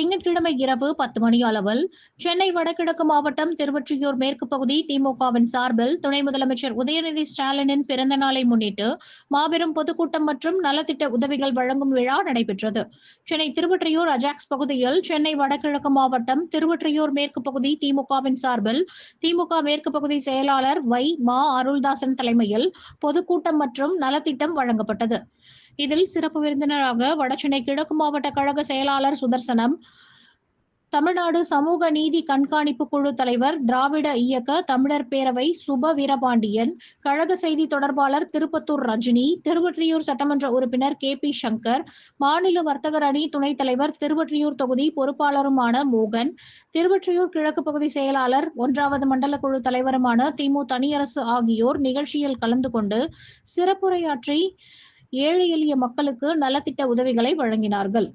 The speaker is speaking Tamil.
திங்கட்கிழமை இரவு பத்து மணி அளவில் சென்னை வடகிழக்கு மாவட்டம் திருவொற்றியூர் மேற்கு பகுதி திமுகவின் சார்பில் துணை முதலமைச்சர் உதயநிதி ஸ்டாலினின் பிறந்த நாளை முன்னிட்டு மாபெரும் பொதுக்கூட்டம் மற்றும் நலத்திட்ட உதவிகள் வழங்கும் விழா நடைபெற்றது. சென்னை திருவொற்றியூர் அஜாக்ஸ் பகுதியில் சென்னை வடகிழக்கு மாவட்டம் திருவொற்றியூர் மேற்கு பகுதி திமுகவின் சார்பில் திமுக மேற்கு பகுதி செயலாளர் வை மா அருள்தாசன் தலைமையில் பொதுக்கூட்டம் மற்றும் நலத்திட்டம் வழங்கப்பட்டது. இதில் சிறப்பு விருந்தினராக வடசென்னை கிழக்கு மாவட்ட கழக செயலாளர் சுதர்சனம் தமிழ்நாடு சமூக நீதி கண்காணிப்பு குழு தலைவர் திராவிட இயக்க தமிழர் பேரவை சுப வீரபாண்டியன் கழக செய்தி தொடர்பாளர் திருப்பத்தூர் ரஜினி திருவொற்றியூர் சட்டமன்ற உறுப்பினர் கே பி சங்கர் மாநில வர்த்தகர் அணி துணைத் தலைவர் திருவொற்றியூர் தொகுதி பொறுப்பாளருமான மோகன் திருவொற்றியூர் கிழக்கு பகுதி செயலாளர் ஒன்றாவது மண்டல குழு தலைவருமான திமு தனியரசு ஆகியோர் நிகழ்ச்சியில் கலந்து கொண்டு சிறப்புரையாற்றி ஏழை எளிய மக்களுக்கு நலத்திட்ட உதவிகளை வழங்கினார்கள்.